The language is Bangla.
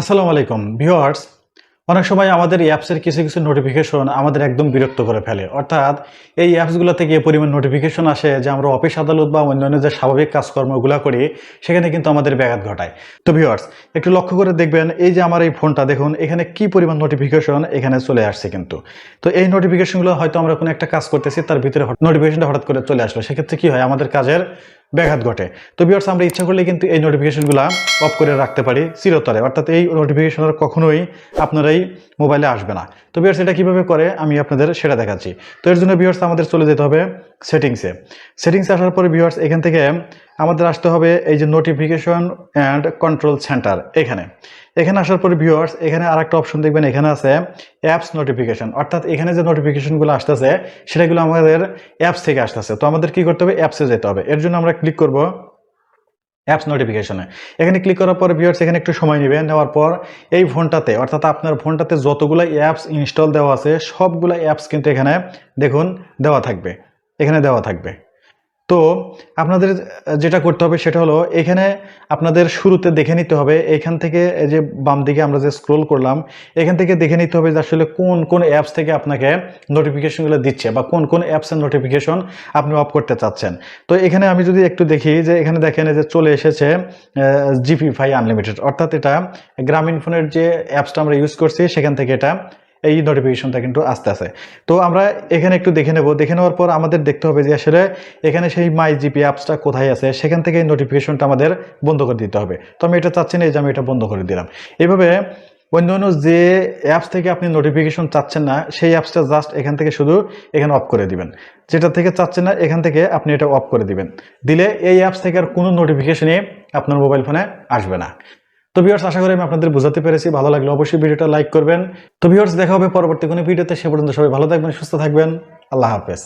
আসসালামু আলাইকুম, ভিউয়ার্স। অনেক সময় আমাদের অ্যাপসের কিছু কিছু নোটিফিকেশন আমাদের একদম বিরক্ত করে ফেলে। অর্থাৎ এই অ্যাপসগুলো থেকে পরিমাণ নোটিফিকেশন আসে যে আমরা অফিস আদালত বা অন্যান্য যে স্বাভাবিক কাজকর্মগুলো করি, সেখানে কিন্তু আমাদের ব্যাঘাত ঘটায়। তো ভিউয়ার্স, একটু লক্ষ্য করে দেখবেন, এই যে আমার এই ফোনটা দেখুন, এখানে কি পরিমাণ নোটিফিকেশন এখানে চলে আসছে কিন্তু। তো এই নোটিফিকেশনগুলো হয়তো আমরা কোনো একটা কাজ করতেছি, তার ভিতরে নোটিফিকেশনটা হঠাৎ করে চলে আসলো। সেক্ষেত্রে কি হয়, আমাদের কাজের ব্যাঘাত ঘটে। তো বিয়ার্স আমরা ইচ্ছা করলে কিন্তু এই নোটিফিকেশনগুলো অফ করে রাখতে পারি চিরতরে। অর্থাৎ এই নোটিফিকেশন কখনোই আপনারাই মোবাইলে আসবে না। তো বিয়ার্স এটা কীভাবে করে? আমি আপনাদের সেটা দেখাচ্ছি। তো এর জন্য বিয়ার্স আমাদের চলে যেতে হবে সেটিংসে সেটিংসে আসার পরে বিয়ার্স এখান থেকে আমাদের আসতে হবে এই যে নোটিফিকেশন অ্যান্ড কন্ট্রোল সেন্টার এখানে। এখানে আসার পরে ভিউয়ার্স এখানে আর একটা অপশন দেখবেন, এখানে আছে অ্যাপস নোটিফিকেশন অর্থাৎ এখানে যে নোটিফিকেশনগুলো আসতেছে, সেটাগুলো আমাদের অ্যাপস থেকে আসতেছে। তো আমাদের কি করতে হবে? অ্যাপসে যেতে হবে। এর জন্য আমরা ক্লিক করব অ্যাপস নোটিফিকেশনে এখানে ক্লিক করার পর ভিউয়ার্স এখানে একটু সময় নেবে নেওয়ার পর এই ফোনটাতে অর্থাৎ আপনার ফোনটাতে যতগুলো অ্যাপস ইনস্টল দেওয়া আছে, সবগুলো অ্যাপস কিন্তু এখানে দেখুন, দেওয়া থাকবে। এখানে দেওয়া থাকবে। তো আপনাদের যেটা করতে হবে সেটা হলো এখানে আপনাদের শুরুতে দেখে নিতে হবে। এখান থেকে যে বাম দিকে আমরা যে স্ক্রোল করলাম, এখান থেকে দেখে নিতে হবে যে আসলে কোন কোন অ্যাপস থেকে আপনাকে নোটিফিকেশনগুলো দিচ্ছে বা কোন কোন অ্যাপসের নোটিফিকেশন আপনি অফ করতে চাচ্ছেন। তো এখানে আমি যদি একটু দেখি যে এখানে দেখেন যে চলে এসেছে জিপি ফাই আনলিমিটেড অর্থাৎ এটা গ্রামীণ ফোনের যে অ্যাপসটা আমরা ইউজ করছি, সেখান থেকে এটা এই নোটিফিকেশনটা কিন্তু আসতে আছে তো আমরা এখানে একটু দেখে নেব। দেখে নেওয়ার পর আমাদের দেখতে হবে যে আসলে এখানে সেই মাই জিপি অ্যাপসটা কোথায় আছে, সেখান থেকে এই নোটিফিকেশনটা আমাদের বন্ধ করে দিতে হবে। তো আমি এটা চাচ্ছি না, এই যে আমি এটা বন্ধ করে দিলাম। এইভাবে অন্য অন্য যে অ্যাপস থেকে আপনি নোটিফিকেশন চাচ্ছেন না, সেই অ্যাপসটা জাস্ট এখান থেকে শুধু এখানে অফ করে দিবেন। যেটা থেকে চাচ্ছেন না, এখান থেকে আপনি এটা অফ করে দিবেন। দিলে এই অ্যাপস থেকে আর কোনো নোটিফিকেশনই আপনার মোবাইল ফোনে আসবে না। তো ভিউয়ার্স আশা করি আমি আপনাদের বোঝাতে পেরেছি, ভালো লাগলে অবশ্যই ভিডিওটা লাইক করবেন। তো ভিউয়ার্স দেখা হবে পরবর্তী কোনো ভিডিওতে, সে পর্যন্ত সবাই ভালো থাকবেন, সুস্থ থাকবেন। আল্লাহ হাফেজ।